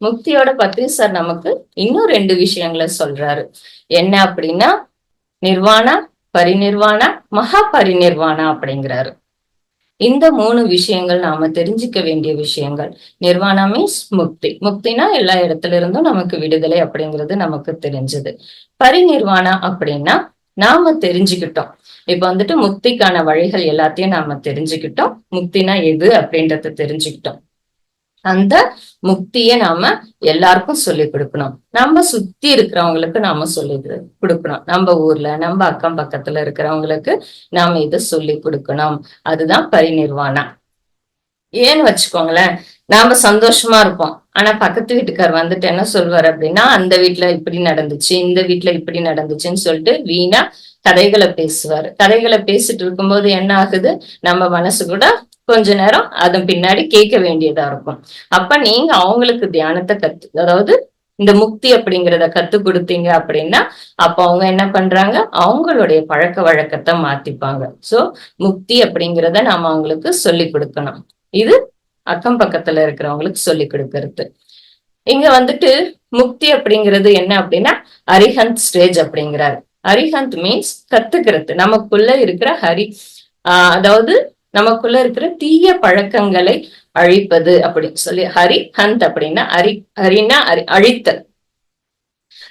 முக்தியோட பத்தி சார் நமக்கு இன்னும் ரெண்டு விஷயங்களை சொல்றாரு. என்ன அப்படின்னா நிர்வாணா பரிநிர்வாணா மகா பரிநிர்வாணா அப்படிங்கிறாரு. இந்த மூணு விஷயங்கள் நாம தெரிஞ்சுக்க வேண்டிய விஷயங்கள். நிர்வாணா மீன்ஸ் முக்தி. முக்தினா எல்லா இடத்துல இருந்தும் நமக்கு விடுதலை அப்படிங்கிறது நமக்கு தெரிஞ்சது. பரிநிர்வாணா அப்படின்னா நாம தெரிஞ்சுக்கிட்டோம். இப்ப வந்துட்டு முக்திக்கான வழிகள் எல்லாத்தையும் நாம தெரிஞ்சுக்கிட்டோம். முக்தினா எது அப்படின்றத தெரிஞ்சுக்கிட்டோம். அந்த முக்திய நாம எல்லாருக்கும் சொல்லி கொடுக்கணும். நம்ம சுத்தி இருக்கிறவங்களுக்கு நாம சொல்லி கொடுக்கணும். நம்ம ஊர்ல நம்ம அக்கம் பக்கத்துல இருக்கிறவங்களுக்கு நாம இதை சொல்லி கொடுக்கணும். அதுதான் பரிநிர்வாணம். ஏன்னு வச்சுக்கோங்களேன் நாம சந்தோஷமா இருப்போம். ஆனா பக்கத்து வீட்டுக்கார் வந்துட்டு என்ன சொல்வார் அப்படின்னா அந்த வீட்டுல இப்படி நடந்துச்சு இந்த வீட்டுல இப்படி நடந்துச்சுன்னு சொல்லிட்டு வீணா கதைகளை பேசுவாரு. கதைகளை பேசிட்டு இருக்கும்போது என்ன ஆகுது? நம்ம மனசு கூட கொஞ்ச நேரம் அதன் பின்னாடி கேட்க வேண்டியதா இருக்கும். அப்ப நீங்க அவங்களுக்கு தியானத்தை கத்து அதாவது இந்த முக்தி அப்படிங்கிறத கத்து கொடுத்தீங்க அப்படின்னா அப்ப அவங்க என்ன பண்றாங்க? அவங்களுடைய பழக்க வழக்கத்தை மாத்திப்பாங்க. சோ முக்தி அப்படிங்கிறத நாம அவங்களுக்கு சொல்லி கொடுக்கணும். இது அக்கம் பக்கத்துல இருக்கிறவங்களுக்கு சொல்லி கொடுக்கறது. இங்க வந்துட்டு முக்தி அப்படிங்கிறது என்ன அப்படின்னா அரிஹந்த் ஸ்டேஜ் அப்படிங்கிறாரு. அரிஹந்த் மீன்ஸ் கத்துக்கிறது. நமக்குள்ள இருக்கிற ஹரி ஆஹ் அதாவது நமக்குள்ள இருக்கிற தீய பழக்கங்களை அழிப்பது அப்படின்னு சொல்லி ஹரி ஹந்த் அப்படின்னா ஹரி ஹரினா அழித்தல்.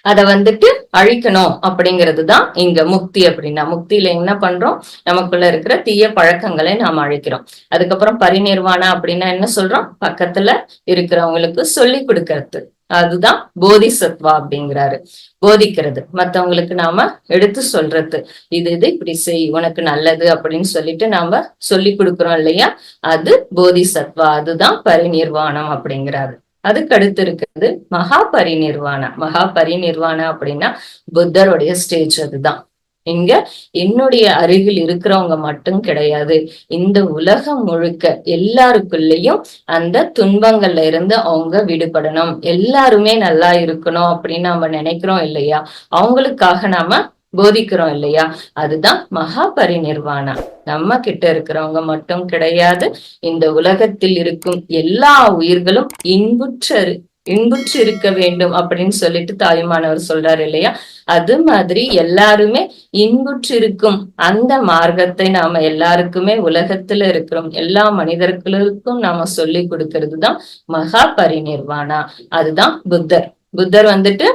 அதை வந்துட்டு அழிக்கணும் அப்படிங்கிறது தான் இங்க முக்தி அப்படின்னா. முக்தியில என்ன பண்றோம்? நமக்குள்ள இருக்கிற தீய பழக்கங்களை நாம் அழிக்கிறோம். அதுக்கப்புறம் பரிநிர்வாணம் அப்படின்னா என்ன சொல்றோம்? பக்கத்துல இருக்கிறவங்களுக்கு சொல்லி கொடுக்கறது. அதுதான் போதிசத்வா அப்படிங்கிறாரு. போதிக்கிறது. மத்தவங்களுக்கு நாம எடுத்து சொல்றது. இது இது இப்படி செய் உனக்கு நல்லது அப்படின்னு சொல்லிட்டு நாம சொல்லி கொடுக்குறோம் இல்லையா? அது போதிசத்வா. அதுதான் பரிநிர்வாணம் அப்படிங்கிறாரு. அதுக்கு அடுத்து இருக்கிறது மகா பரிநிர்வாண மகா பரிநிர்வாண அப்படின்னா புத்தருடைய ஸ்டேஜ் அதுதான். இங்க என்னுடைய அருகில் இருக்கிறவங்க மட்டும் கிடையாது. இந்த உலகம் முழுக்க எல்லாருக்குள்ளயும் அந்த துன்பங்கள்ல இருந்து அவங்க விடுபடணும். எல்லாருமே நல்லா இருக்கணும் அப்படின்னு நம்ம நினைக்கிறோம் இல்லையா? அவங்களுக்காக நாம போதிக்கிறோம் இல்லையா? அதுதான் மகா பரிநிர்வாணம். நம்ம கிட்ட இருக்கிறவங்க மட்டும் கிடையாது. இந்த உலகத்தில் இருக்கும் எல்லா உயிர்களும் இன்புற்று இன்புற்று இருக்க வேண்டும் அப்படின்னு சொல்லிட்டு தாயுமானவர் சொல்றாரு இல்லையா? அது மாதிரி எல்லாருமே இன்புற்று இருக்கும். அந்த மார்க்கத்தை நாம எல்லாருக்குமே உலகத்துல இருக்கிறோம். எல்லா மனிதர்களுக்கும் நாம சொல்லி கொடுக்கறது தான் மகா பரிநிர்வாணா அதுதான் புத்தர். புத்தர் வந்துட்டு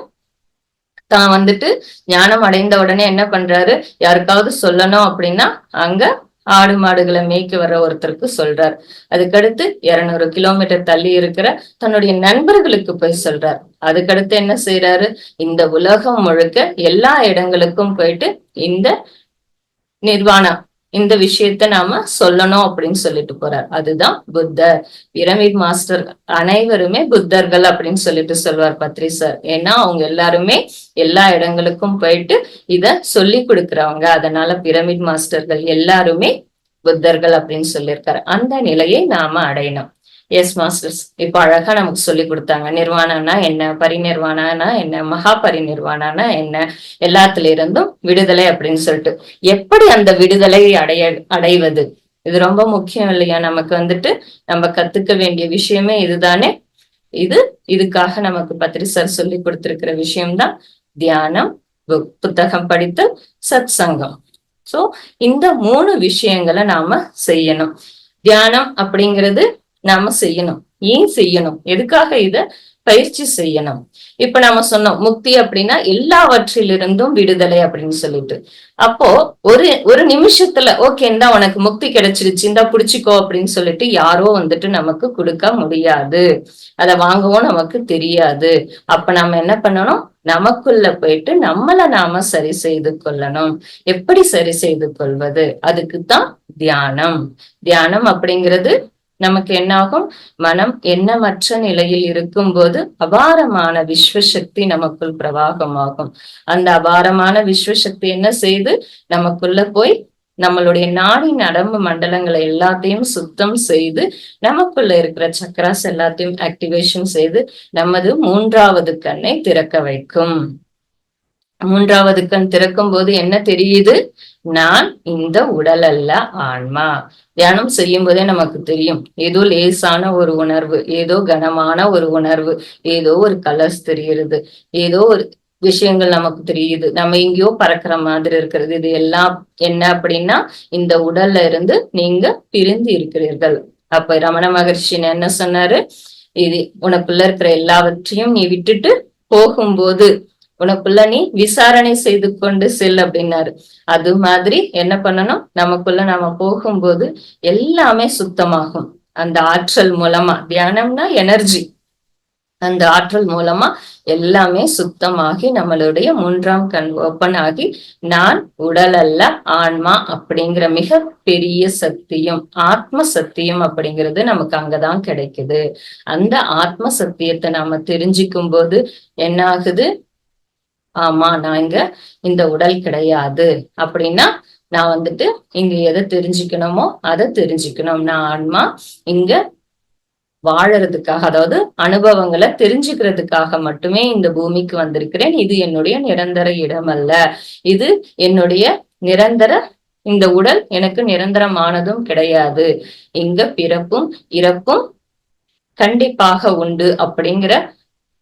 தான் வந்துட்டு ஞானம் அடைந்த உடனே என்ன பண்றாரு? யாருக்காவது சொல்லணும் அப்படின்னா அங்க ஆடு மாடுகளை மேய்க்க வர்ற ஒருத்தருக்கு சொல்றார். அதுக்கடுத்து இருநூறு கிலோமீட்டர் தள்ளி இருக்கிற தன்னுடைய நண்பர்களுக்கு போய் சொல்றார். அதுக்கடுத்து என்ன செய்யறாரு இந்த உலகம் முழுக்க எல்லா இடங்களுக்கும் போயிட்டு இந்த நிர்வாணம் இந்த விஷயத்த நாம சொல்லணும் அப்படின்னு சொல்லிட்டு போறார். அதுதான் புத்தர். பிரமிட் மாஸ்டர் அனைவருமே புத்தர்கள் அப்படின்னு சொல்லிட்டு சொல்வார் பத்ரி சார் ஏன்னா அவங்க எல்லாருமே எல்லா இடங்களுக்கும் போயிட்டு இத சொல்லி கொடுக்குறவங்க. அதனால பிரமிட் மாஸ்டர்கள் எல்லாருமே புத்தர்கள் அப்படின்னு சொல்லியிருக்காரு. அந்த நிலையை நாம அடையணும். எஸ் மாஸ்டர்ஸ் இப்ப அழகா நமக்கு சொல்லி கொடுத்தாங்க. நிர்வாணம்னா என்ன? பரிநிர்வாணம்னா என்ன? மகா பரிநிர்வாணம்னா என்ன? எல்லாத்துல இருந்தும் விடுதலை அப்படின்னு சொல்லிட்டு. எப்படி அந்த விடுதலை அடைய அடைவது? இது ரொம்ப முக்கியம் இல்லையா? நமக்கு வந்துட்டு நம்ம கத்துக்க வேண்டிய விஷயமே இதுதானே? இது இதுக்காக நமக்கு பத்ரி சார் சொல்லி கொடுத்திருக்கிற விஷயம்தான். தியானம் புத்தகம் படித்து சத் சங்கம் சோ இந்த மூணு விஷயங்களை நாம செய்யணும். தியானம் அப்படிங்கிறது நாம செய்யணும். ஏன் செய்யணும்? எதுக்காக இத பயிற்சி செய்யணும்? இப்ப நாம சொன்னோம் முக்தி அப்படின்னா எல்லாவற்றிலிருந்தும் விடுதலை அப்படின்னு சொல்லிட்டு. அப்போ ஒரு ஒரு நிமிஷத்துல ஓகே இந்தா உனக்கு முக்தி கிடைச்சிருச்சு இந்தா புடிச்சுக்கோ அப்படின்னு சொல்லிட்டு யாரோ வந்துட்டு நமக்கு கொடுக்க முடியாது. அதை வாங்கவும் நமக்கு தெரியாது. அப்ப நம்ம என்ன பண்ணணும்? நமக்குள்ள போயிட்டு நம்மள நாம சரி செய்து கொள்ளணும். எப்படி சரி செய்து கொள்வது? அதுக்குத்தான் தியானம். தியானம் அப்படிங்கிறது நமக்கு என்னாகும்? மனம் எண்ணமற்ற நிலையில் இருக்கும் போது அபாரமான விஸ்வசக்தி நமக்குள் பிரவாகமாகும். அந்த அபாரமான விஸ்வசக்தி என்ன செய்து? நமக்குள்ள போய் நம்மளுடைய நாடி நடம்பு மண்டலங்களை எல்லாத்தையும் சுத்தம் செய்து நமக்குள்ள இருக்கிற சக்கராஸ் எல்லாத்தையும் ஆக்டிவேஷன் செய்து நமது மூன்றாவது கண்ணை திறக்க வைக்கும். மூன்றாவது கண் திறக்கும் போது என்ன தெரியுது? நான் இந்த உடல் அல்ல ஆன்மா. தியானம் செய்யும் போதே நமக்கு தெரியும். ஏதோ லேசான ஒரு உணர்வு ஏதோ கனமான ஒரு உணர்வு ஏதோ ஒரு கலர்ஸ் தெரிகிறது ஏதோ ஒரு விஷயங்கள் நமக்கு தெரியுது. நம்ம எங்கேயோ பறக்கிற மாதிரி இருக்கிறது. இது எல்லாம் என்ன அப்படின்னா இந்த உடல்ல இருந்து நீங்க பிரிந்து இருக்கிறீர்கள். அப்ப ரமண மகர்ஷி என்ன சொன்னாரு? இது உனக்குள்ள இருக்கிற எல்லாவற்றையும் நீ விட்டுட்டு போகும்போது உனக்குள்ள நீ விசாரணை செய்து கொண்டு செல் அப்படின்னாரு. அது மாதிரி என்ன பண்ணணும்? நமக்குள்ள நாம போகும்போது எல்லாமே சுத்தமாகும். அந்த ஆற்றல் மூலமா தியானம்னா எனர்ஜி அந்த ஆற்றல் மூலமா எல்லாமே சுத்தமாகி நம்மளுடைய மூன்றாம் கண் ஓப்பன் ஆகி நான் உடல் அல்ல ஆன்மா அப்படிங்கிற மிக பெரிய சத்தியம் ஆத்ம சத்தியம் அப்படிங்கிறது நமக்கு அங்கதான் கிடைக்குது. அந்த ஆத்ம சத்தியத்தை நாம தெரிஞ்சுக்கும் போது என்ன ஆகுது? ஆமா நான் இங்க இந்த உடல் கிடையாது. அப்படின்னா நான் வந்துட்டு இங்க எதை தெரிஞ்சுக்கணுமோ அதை தெரிஞ்சுக்கணும். நான் ஆன்மா இங்க வாழறதுக்காக அதாவது அனுபவங்களை தெரிஞ்சுக்கிறதுக்காக மட்டுமே இந்த பூமிக்கு வந்திருக்கிறேன். இது என்னுடைய நிரந்தர இடம் அல்ல இது என்னுடைய நிரந்தர இந்த உடல் எனக்கு நிரந்தரமானதும் கிடையாது. இங்க பிறப்பும் இறப்பும் கண்டிப்பாக உண்டு அப்படிங்கிற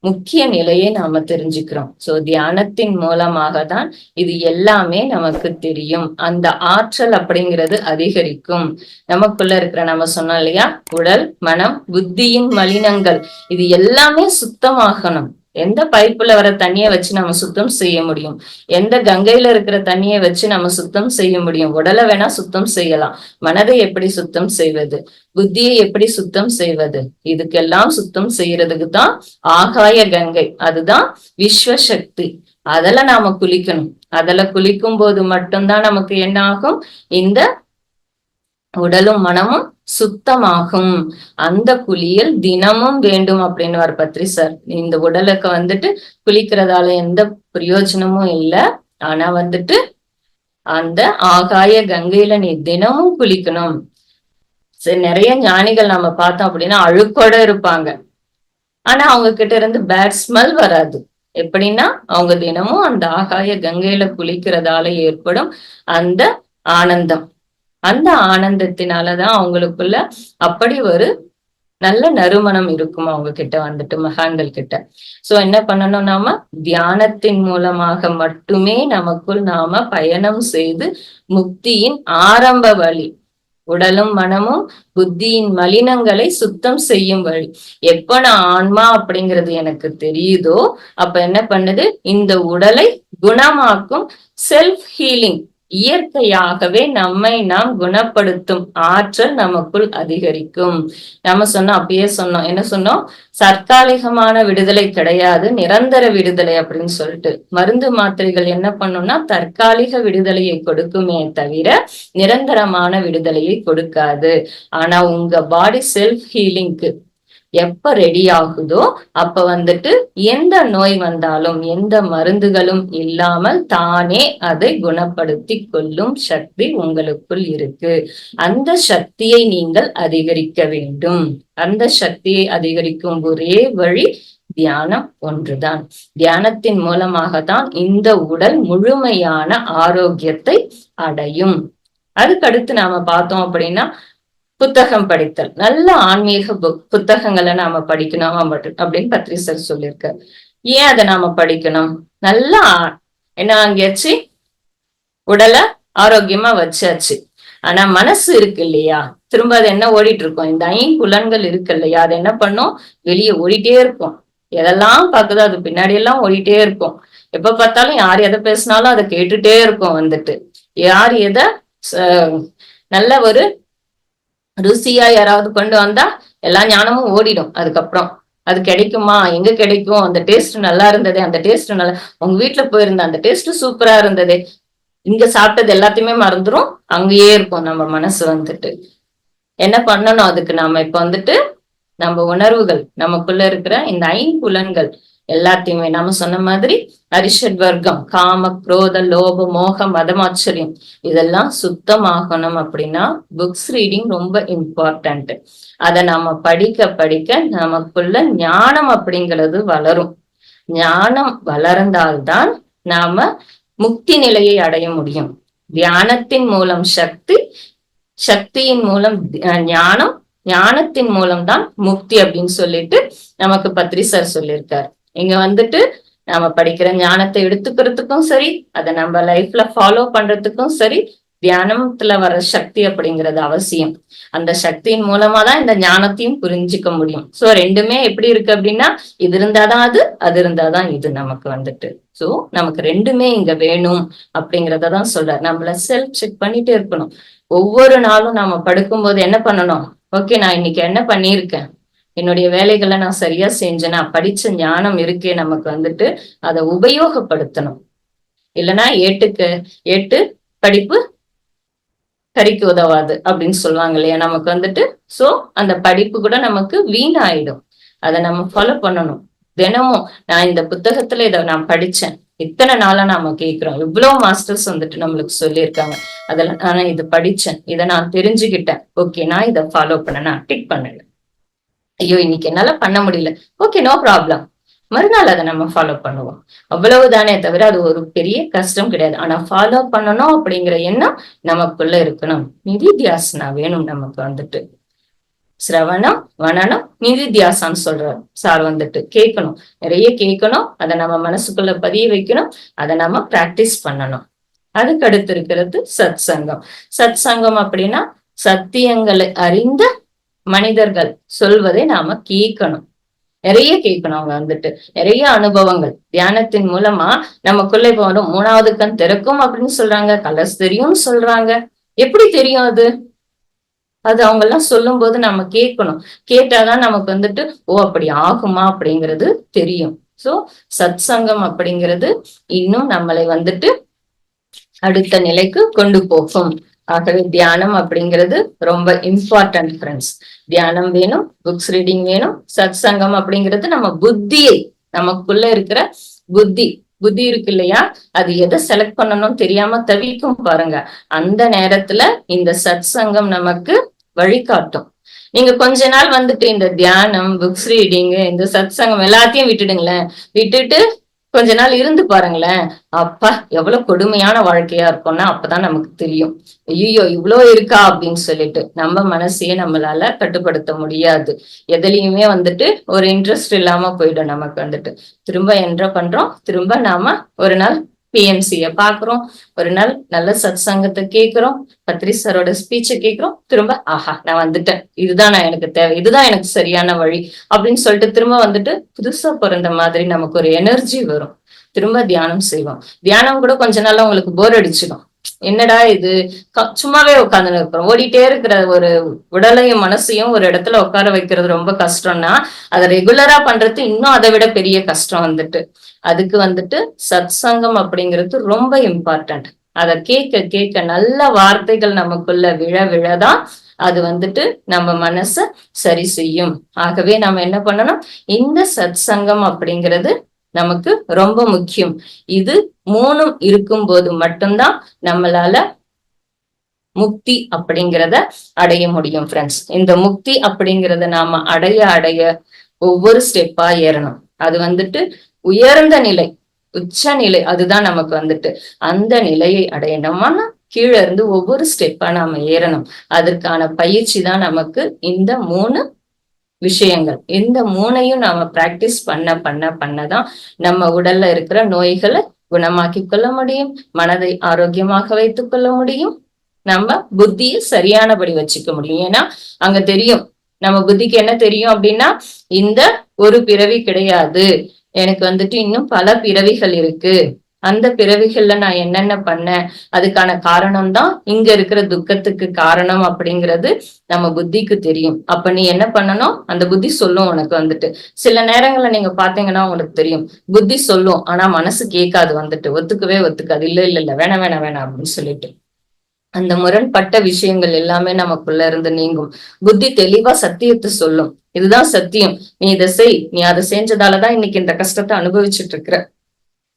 முக்கிய நிலையை நாம தெரிஞ்சுக்கிறோம். சோ தியானத்தின் மூலமாக தான் இது எல்லாமே நமக்கு தெரியும். அந்த ஆற்றல் அப்படிங்கிறது அதிகரிக்கும். நமக்குள்ள இருக்கிற நம்ம சொன்னோம் இல்லையா? உடல் மனம் புத்தியின் மலினங்கள். இது எல்லாமே சுத்தமாகணும். எந்த பைப்புல வர தண்ணியை வச்சு நம்ம சுத்தம் செய்ய முடியும்? எந்த கங்கையில இருக்கிற தண்ணியை வச்சு நம்ம சுத்தம் செய்ய முடியும்? உடலை வேணா சுத்தம் செய்யலாம். மனதை எப்படி சுத்தம் செய்வது? புத்தியை எப்படி சுத்தம் செய்வது? இதுக்கெல்லாம் சுத்தம் செய்யறதுக்கு தான் ஆகாய கங்கை. அதுதான் விஸ்வசக்தி. அதில் நாம குளிக்கணும். அதுல குளிக்கும் போது மட்டும்தான் நமக்கு என்ன ஆகும் இந்த உடலும் மனமும் சுத்தமாகும். அந்த குளியல் தினமும் வேண்டும் அப்படின்னு வர பத்ரி சார் இந்த உடலுக்கு வந்துட்டு குளிக்கிறதால எந்த பிரயோஜனமும் இல்லை. ஆனா வந்துட்டு அந்த ஆகாய கங்கையில நீ தினமும் குளிக்கணும். சரி நிறைய ஞானிகள் நம்ம பார்த்தோம் அப்படின்னா அழுக்கோட இருப்பாங்க. ஆனா அவங்க கிட்ட இருந்து பேட் ஸ்மெல் வராது. எப்படின்னா அவங்க தினமும் அந்த ஆகாய கங்கையில குளிக்கிறதால ஏற்படும் அந்த ஆனந்தம். அந்த ஆனந்தத்தினாலதான் அவங்களுக்குள்ள அப்படி ஒரு நல்ல நறுமணம் இருக்கும் அவங்க கிட்ட வந்துட்டு மகான்கள் கிட்ட. சோ என்ன பண்ணணும் நாம? தியானத்தின் மூலமாக மட்டுமே நமக்குள் நாம பயணம் செய்து முக்தியின் ஆரம்ப வழி உடலும் மனமும் புத்தியின் மலினங்களை சுத்தம் செய்யும் வழி. எப்ப நான் ஆன்மா அப்படிங்கிறது எனக்கு தெரியுதோ அப்ப என்ன பண்ணுது? இந்த உடலை குணமாக்கும் செல்ஃப் ஹீலிங் இயற்கையாகவே நம்மை நாம் குணப்படுத்தும் ஆற்றல் நமக்குள் அதிகரிக்கும். நம்ம சொன்னோம் அப்பயே சொன்னோம். என்ன சொன்னோம்? தற்காலிகமான விடுதலை கிடையாது நிரந்தர விடுதலை அப்படின்னு சொல்லிட்டு. மருந்து மாத்திரைகள் என்ன பண்ணும்னா தற்காலிக விடுதலையை கொடுக்குமே தவிர நிரந்தரமான விடுதலையை கொடுக்காது. ஆனா உங்க பாடி செல்ஃப் ஹீலிங்க்கு எப்ப ரெடி ஆகுதோ அப்ப வந்துட்டு எந்த நோய் வந்தாலும் எந்த மருந்துகளும் இல்லாமல் தானே அதை குணப்படுத்தி கொள்ளும் சக்தி உங்களுக்குள் இருக்கு. அந்த சக்தியை நீங்கள் அதிகரிக்க வேண்டும். அந்த சக்தியை அதிகரிக்கும் ஒரே வழி தியானம் ஒன்றுதான். தியானத்தின் மூலமாக தான் இந்த உடல் முழுமையான ஆரோக்கியத்தை அடையும். அதுக்கடுத்து நாம பார்த்தோம் அப்படின்னா புத்தகம் படித்தல். நல்ல ஆன்மீக புத்தகங்களை நாம படிக்கணும் அப்படின்னு பத்ரிசர் சொல்லியிருக்க ஏன் அதை நாம படிக்கணும்? நல்லா என்ன வாங்கியாச்சு? உடலை ஆரோக்கியமா வச்சாச்சு. ஆனா மனசு இருக்கு இல்லையா? திரும்ப அது என்ன ஓடிட்டு இருக்கோம் இந்த ஐம்புலன்கள் இருக்கு இல்லையா? அது என்ன பண்ணும்? வெளியே ஓடிட்டே இருக்கும். எதெல்லாம் பாக்குதோ அது பின்னாடி எல்லாம் ஓடிட்டே இருக்கும். எப்ப பார்த்தாலும் யார் எதை பேசினாலும் அதை கேட்டுட்டே இருக்கும் வந்துட்டு. யார் எதை நல்ல ஒரு ருசியா யாராவது கொண்டு வந்தா எல்லா ஞானமும் ஓடிடும். அதுக்கப்புறம் அது கிடைக்குமா? எங்க கிடைக்கும்? அந்த டேஸ்ட் நல்லா இருந்தது அந்த டேஸ்ட் நல்லா உங்க வீட்டுல போயிருந்த அந்த டேஸ்ட் சூப்பரா இருந்தது. இங்க சாப்பிட்டது எல்லாத்தையுமே மறந்துரும். அங்கேயே இருக்கும் நம்ம மனசு வந்துட்டு. என்ன பண்ணணும்? அதுக்கு நாம இப்ப வந்துட்டு நம்ம உணர்வுகள் நமக்குள்ள இருக்கிற இந்த ஐம்புலன்கள் எல்லாத்தையுமே நாம சொன்ன மாதிரி அரிஷட் வர்க்கம் காம குரோத லோப மோக மதமாச்சரியம் இதெல்லாம் சுத்தமாகணும் அப்படின்னா புக்ஸ் ரீடிங் ரொம்ப இம்பார்ட்டன்ட் அதை நாம படிக்க படிக்க நமக்குள்ள ஞானம் அப்படிங்கிறது வளரும். ஞானம் வளர்ந்தால்தான் நாம முக்தி நிலையை அடைய முடியும். தியானத்தின் மூலம் சக்தி சக்தியின் மூலம் ஞானம் ஞானத்தின் மூலம் தான் முக்தி அப்படின்னு சொல்லிட்டு நமக்கு பத்ரி சார் சொல்லியிருக்காரு. இங்க வந்துட்டு நாம படிக்கிற ஞானத்தை எடுத்துக்கிறதுக்கும் சரி அதை நம்ம லைஃப்ல ஃபாலோ பண்றதுக்கும் சரி தியானத்துல வர சக்தி அப்படிங்கிறது அவசியம். அந்த சக்தியின் மூலமா தான் இந்த ஞானத்தையும் புரிஞ்சுக்க முடியும். சோ ரெண்டுமே எப்படி இருக்கு அப்படின்னா இது இருந்தாதான் அது அது இருந்தாதான் இது நமக்கு வந்துட்டு. சோ நமக்கு ரெண்டுமே இங்க வேணும் அப்படிங்கறதான் சொல்ற நம்மள செல்ஃப் செக் பண்ணிட்டே இருக்கணும். ஒவ்வொரு நாளும் நாம படுக்கும்போது என்ன பண்ணணும்? ஓகே நான் இன்னைக்கு என்ன பண்ணியிருக்கேன்? என்னுடைய வேலைகளை நான் சரியா செஞ்சேனா படிச்ச ஞானம் இருக்கே நமக்கு வந்துட்டு அதை உபயோகப்படுத்தணும். இல்லைன்னா ஏட்டுக்கு ஏட்டு படிப்பு கறிக்கு உதவாது அப்படின்னு சொல்லுவாங்க இல்லையா? நமக்கு வந்துட்டு சோ அந்த படிப்பு கூட நமக்கு வீணாயிடும். அதை நம்ம ஃபாலோ பண்ணணும். தினமும் நான் இந்த புத்தகத்துல இதை நான் படிச்சேன். இத்தனை நாளா நாம கேட்கிறோம் இவ்வளவு மாஸ்டர்ஸ் வந்துட்டு நம்மளுக்கு சொல்லியிருக்காங்க. அதெல்லாம் நான் இதை படிச்சேன். இதை நான் தெரிஞ்சுக்கிட்டேன். ஓகே நான் இதை ஃபாலோ பண்ண நான் டிக் பண்ணல ஐயோ இன்னைக்கு என்னால பண்ண முடியல. ஓகே நோ ப்ராப்ளம் மறுநாள் அதை நம்ம ஃபாலோ பண்ணுவோம். அவ்வளவுதானே தவிர அது ஒரு பெரிய கஷ்டம் கிடையாது. ஆனா ஃபாலோ பண்ணணும் அப்படிங்கிற எண்ணம் நமக்குள்ள இருக்கணும். நிதித்தியாசனா வேணும் நமக்கு வந்துட்டு. சிரவணம் வனனம் நிதித்தியாசம் சொல்றார் சார் வந்துட்டு கேட்கணும். நிறைய கேட்கணும். அதை நம்ம மனசுக்குள்ள பதிய வைக்கணும். அதை நம்ம பிராக்டிஸ் பண்ணணும். அதுக்கு அடுத்து இருக்கிறது சத் சங்கம். சத் சங்கம் அப்படின்னா சத்தியங்களை அறிந்த மனிதர்கள் சொல்வதை நாம கேட்கணும். நிறைய கேட்கணும் அவங்க வந்துட்டு. நிறைய அனுபவங்கள். தியானத்தின் மூலமா நமக்குள்ள இப்ப வந்து மூணாவது கண் திறக்கும் அப்படின்னு சொல்றாங்க. கலர்ஸ் தெரியும்னு சொல்றாங்க. எப்படி தெரியும் அது? அது அவங்க எல்லாம் சொல்லும் போது நம்ம கேட்கணும். கேட்டாதான் நமக்கு வந்துட்டு ஓ அப்படி ஆகுமா அப்படிங்கிறது தெரியும். சோ சத் சங்கம் அப்படிங்கிறது இன்னும் நம்மளை வந்துட்டு அடுத்த நிலைக்கு கொண்டு போகும். ஆகவே தியானம் அப்படிங்கிறது ரொம்ப இம்பார்ட்டன்ட் ஃப்ரெண்ட்ஸ் தியானம் வேணும் புக்ஸ் ரீடிங் வேணும் சத் சங்கம் அப்படிங்கிறது நம்ம புத்தியை நமக்குள்ள இருக்கிற புத்தி. புத்தி இருக்கு இல்லையா? அது எதை செலக்ட் பண்ணணும் தெரியாம தவிக்கும் பாருங்க. அந்த நேரத்துல இந்த சத் சங்கம் நமக்கு வழிகாட்டும். நீங்க கொஞ்ச நாள் வந்துட்டு இந்த தியானம் புக்ஸ் ரீடிங் இந்த சத் சங்கம் எல்லாத்தையும் விட்டுடுங்களேன். விட்டுட்டு கொஞ்ச நாள் இருந்து பாருங்களேன். அப்பா எவ்வளவு கொடுமையான வாழ்க்கையா இருக்கும்னா அப்பதான் நமக்கு தெரியும். ஐயோ இவ்வளோ இருக்கா அப்படின்னு சொல்லிட்டு நம்ம மனசையே நம்மளால கட்டுப்படுத்த முடியாது. எதுலயுமே வந்துட்டு ஒரு இன்ட்ரெஸ்ட் இல்லாம போயிடும் நமக்கு வந்துட்டு. திரும்ப என்ன பண்றோம்? திரும்ப நாம ஒரு நாள் பிஎம்சிய பாக்குறோம். ஒரு நாள் நல்ல சத் சங்கத்தை கேட்கிறோம் பத்ரி சரோட ஸ்பீச்சை கேட்கிறோம் திரும்ப ஆஹா நான் வந்துட்டேன். இதுதான் நான் எனக்கு தேவை. இதுதான் எனக்கு சரியான வழி. அப்படின்னு சொல்லிட்டு திரும்ப வந்துட்டு புதுசா பிறந்த மாதிரி நமக்கு ஒரு எனர்ஜி வரும். திரும்ப தியானம் செய்வோம். தியானம் கூட கொஞ்ச நாள்ல உங்களுக்கு போர் அடிச்சிடும். என்னடா இது? சும்மாவே உட்காந்துன்னு இருக்கிறோம். ஓடிட்டே இருக்கிற ஒரு உடலையும் மனசையும் ஒரு இடத்துல உட்கார வைக்கிறது ரொம்ப கஷ்டம்னா அதை ரெகுலரா பண்றது இன்னும் அதை விட பெரிய கஷ்டம் வந்துட்டு. அதுக்கு வந்துட்டு சத் சங்கம் அப்படிங்கிறது ரொம்ப இம்பார்ட்டன்ட் அதை கேட்க கேட்க நல்ல வார்த்தைகள் நமக்குள்ள விழ விழதான் அது வந்துட்டு நம்ம மனச சரி செய்யும். ஆகவே நம்ம என்ன பண்ணணும்? இந்த சத் சங்கம் அப்படிங்கிறது நமக்கு ரொம்ப முக்கியம். இது மூணும் இருக்கும் போது மட்டும்தான் நம்மளால முக்தி அப்படிங்கிறத அடைய முடியும் ஃப்ரெண்ட்ஸ் இந்த முக்தி அப்படிங்கிறத நாம அடைய அடைய ஒவ்வொரு ஸ்டெப்பா ஏறணும். அது வந்துட்டு உயர்ந்த நிலை உச்ச நிலை அதுதான் நமக்கு வந்துட்டு. அந்த நிலையை அடையணும்னா கீழே இருந்து ஒவ்வொரு ஸ்டெப்பா நாம ஏறணும். அதற்கான பயிற்சி தான் நமக்கு இந்த மூணு விஷயங்கள். இந்த மூணையும் நாம பிராக்டிஸ் பண்ண பண்ண பண்ணதான் நம்ம உடல்ல இருக்கிற நோய்களை குணமாக்கி கொள்ள முடியும். மனதை ஆரோக்கியமாக வைத்துக் கொள்ள முடியும். நம்ம புத்தியை சரியானபடி வச்சுக்க முடியும். ஏன்னா அங்க தெரியும். நம்ம புத்திக்கு என்ன தெரியும் அப்படின்னா இந்த ஒரு பிறவி கிடையாது. எனக்கு வந்துட்டு இன்னும் பல பிறவிகள் இருக்கு. அந்த பிறவிகள்ல நான் என்னென்ன பண்ணேன்? அதுக்கான காரணம் தான் இங்க இருக்கிற துக்கத்துக்கு காரணம் அப்படிங்கிறது நம்ம புத்திக்கு தெரியும். அப்ப நீ என்ன பண்ணணும்? அந்த புத்தி சொல்லும் உனக்கு வந்துட்டு. சில நேரங்கள்ல நீங்க பாத்தீங்கன்னா உங்களுக்கு தெரியும். புத்தி சொல்லும் ஆனா மனசு கேட்காது வந்துட்டு. ஒத்துக்கவே ஒத்துக்காது. இல்ல இல்ல இல்ல. வேணாம் வேணாம் வேணாம் அப்படின்னு சொல்லிட்டு. அந்த முரண்பட்ட விஷயங்கள் எல்லாமே நமக்குள்ள இருந்து நீங்கும். புத்தி தெளிவா சத்தியத்தை சொல்லும். இதுதான் சத்தியம். நீ இதை செய். நீ அதை செஞ்சதாலதான் இன்னைக்கு இந்த கஷ்டத்தை அனுபவிச்சுட்டு இருக்கிற.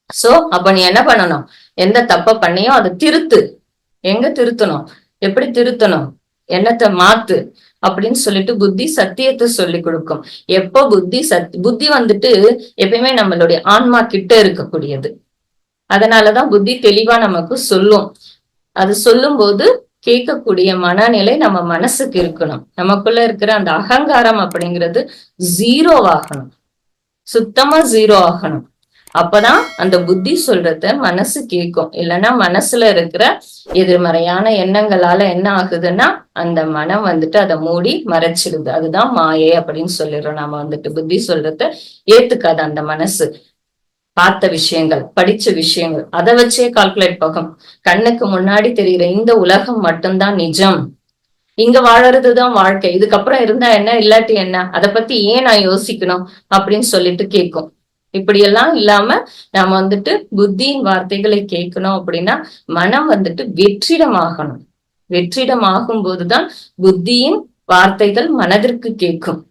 சோ அப்ப நீ என்ன பண்ணணும்? எந்த தப்ப பண்ணியோ அதை திருத்து. எங்க திருத்தணும்? எப்படி திருத்தணும்? என்னத்தை மாத்து? அப்படின்னு சொல்லிட்டு புத்தி சத்தியத்தை சொல்லி கொடுக்கும். எப்போ புத்தி சத் புத்தி வந்துட்டு எப்பயுமே நம்மளுடைய ஆன்மா கிட்ட இருக்கக்கூடியது. அதனாலதான் புத்தி தெளிவா நமக்கு சொல்லும். அது சொல்லும் போது கேட்கக்கூடிய மனநிலை நம்ம மனசுக்கு இருக்கணும். நமக்குள்ள இருக்கிற அந்த அகங்காரம் அப்படிங்கிறது ஜீரோ ஆகணும் சுத்தமா ஜீரோ ஆகணும். அப்பதான் அந்த புத்தி சொல்றத மனசு கேட்கும் இல்லைன்னா மனசுல இருக்கிற எதிர்மறையான எண்ணங்களால என்ன ஆகுதுன்னா அந்த மனம் வந்துட்டு அதை மூடி மறைச்சிடுது. அதுதான் மாயை அப்படின்னு சொல்லிடுறோம். நாம வந்துட்டு புத்தி சொல்றத ஏத்துக்காது அந்த மனசு. பார்த்த விஷயங்கள் படிச்ச விஷயங்கள் அதை வச்சே கால்குலேட் பகம் கண்ணுக்கு முன்னாடி தெரிகிற இந்த உலகம் மட்டும்தான் நிஜம். இங்க வாழறதுதான் வாழ்க்கை. இதுக்கப்புறம் இருந்தா என்ன இல்லாட்டி என்ன? அதை பத்தி ஏன் நான் யோசிக்கணும் அப்படின்னு சொல்லிட்டு கேட்கும். இப்படியெல்லாம் இல்லாம நாம வந்துட்டு புத்தியின் வார்த்தைகளை கேட்கணும் அப்படின்னா மனம் வந்துட்டு வெற்றிடமாகணும். வெற்றிடமாகும் போதுதான் புத்தியின் வார்த்தைகள் மனதிற்கு கேட்கும்.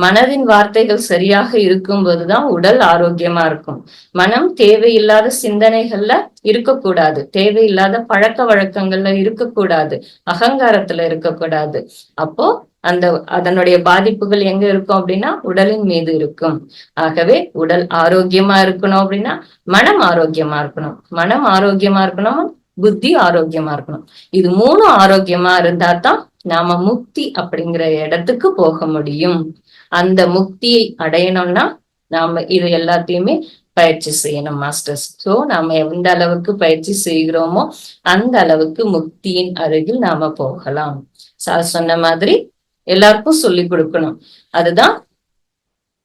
மனதின் வார்த்தைகள் சரியாக இருக்கும் போதுதான் உடல் ஆரோக்கியமா இருக்கும். மனம் தேவையில்லாத சிந்தனைகள்ல இருக்கக்கூடாது. தேவையில்லாத பழக்க வழக்கங்கள்ல இருக்கக்கூடாது. அகங்காரத்துல இருக்கக்கூடாது. அப்போ அந்த அதனுடைய பாதிப்புகள் எங்க இருக்கும் அப்படின்னா உடலின் மீது இருக்கும். ஆகவே உடல் ஆரோக்கியமா இருக்கணும் அப்படின்னா மனம் ஆரோக்கியமா இருக்கணும். மனம் ஆரோக்கியமா இருக்கணும்? புத்தி ஆரோக்கியமா இருக்கணும். இது மூணு ஆரோக்கியமா இருந்தா தான் நாம முக்தி அப்படிங்கிற இடத்துக்கு போக முடியும். அந்த முக்தியை அடையணும்னா நாம இது எல்லாத்தையுமே பயிற்சி செய்யணும் மாஸ்டர்ஸ் சோ நாம எந்த அளவுக்கு பயிற்சி செய்கிறோமோ அந்த அளவுக்கு முக்தியின் அருகில் நாம போகலாம். சார் சொன்ன மாதிரி எல்லாருக்கும் சொல்லி கொடுக்கணும். அதுதான்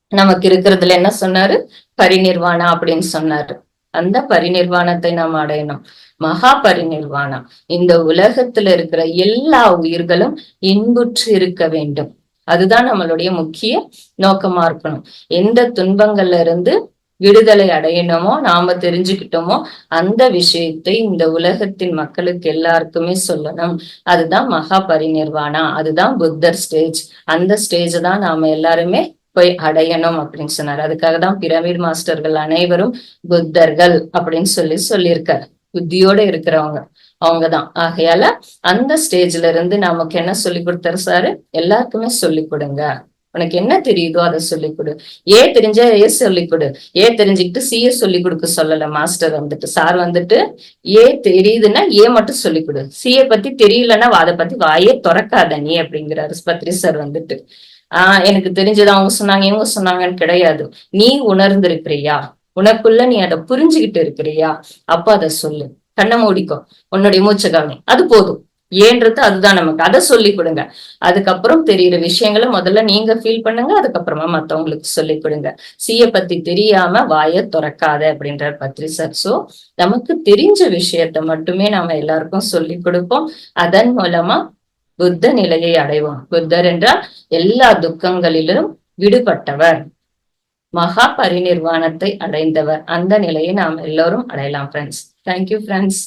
நமக்கு இருக்கிறதுல என்ன சொன்னாரு? பரிநிர்வாணம் அப்படின்னு சொன்னாரு. அந்த பரிநிர்வாணத்தை நாம் அடையணும். மகா பரிநிர்வாணம் இந்த உலகத்துல இருக்கிற எல்லா உயிர்களும் இன்புற்று இருக்க வேண்டும். அதுதான் நம்மளுடைய முக்கிய நோக்கமா இருக்கணும். எந்த துன்பங்கள்ல இருந்து விடுதலை அடையணுமோ நாம தெரிஞ்சுக்கிட்டோமோ அந்த விஷயத்தை இந்த உலகத்தின் மக்களுக்கு எல்லாருக்குமே சொல்லணும். அதுதான் மகா பரிநிர்வாணா அதுதான் புத்தர் ஸ்டேஜ். அந்த ஸ்டேஜ் தான் நாம எல்லாருமே போய் அடையணும் அப்படின்னு சொன்னார். அதுக்காக தான் பிரமிட் மாஸ்டர்கள் அனைவரும் புத்தர்கள் அப்படின்னு சொல்லி சொல்லியிருக்காரு. புத்தியோட இருக்கிறவங்க அவங்கதான் ஆகையால அந்த ஸ்டேஜ்ல இருந்து நமக்கு என்ன சொல்லி கொடுத்தாரு சாரு? எல்லாருக்குமே சொல்லி கொடுங்க. உனக்கு என்ன தெரியுதோ அதை சொல்லி கொடு. ஏ தெரிஞ்சா ஏ சொல்லி கொடு. ஏ தெரிஞ்சுக்கிட்டு சிஏ சொல்லி கொடுக்க சொல்லல மாஸ்டர் வந்துட்டு. சார் வந்துட்டு ஏ தெரியுதுன்னா ஏ மட்டும் சொல்லி கொடு. சிஏ பத்தி தெரியலன்னா அதை பத்தி வாயே திறக்காத நீ அப்படிங்கிறாரு பத்ரி சார் வந்துட்டு. ஆஹ் எனக்கு தெரிஞ்சது அவங்க சொன்னாங்க இவங்க சொன்னாங்கன்னு கிடையாது. நீ உணர்ந்திருக்கிறியா? உனக்குள்ள நீ அதை புரிஞ்சுகிட்டு இருக்கிறியா? அப்ப அதை சொல்லு. கண்ணை மூடிக்கோ. உன்னுடைய மூச்சை கவனி அது போதும். ஏன்றது அதுதான் நமக்கு. அதை சொல்லி கொடுங்க. அதுக்கப்புறம் தெரியுற விஷயங்களை முதல்ல நீங்க ஃபீல் பண்ணுங்க. அதுக்கப்புறமா மத்தவங்களுக்கு சொல்லி கொடுங்க. சீய பத்தி தெரியாம வாய துறக்காத அப்படின்ற பத்ரி சார் சோ நமக்கு தெரிஞ்ச விஷயத்த மட்டுமே நாம எல்லாருக்கும் சொல்லி கொடுப்போம். அதன் மூலமா புத்த நிலையை அடைவோம். புத்தர் என்றால் எல்லா துக்கங்களிலும் விடுபட்டவர். மகா பரிநிர்வாணத்தை அடைந்தவர். அந்த நிலையை நாம் எல்லோரும் அடையலாம் ஃப்ரெண்ட்ஸ் தேங்க்யூ ஃப்ரெண்ட்ஸ்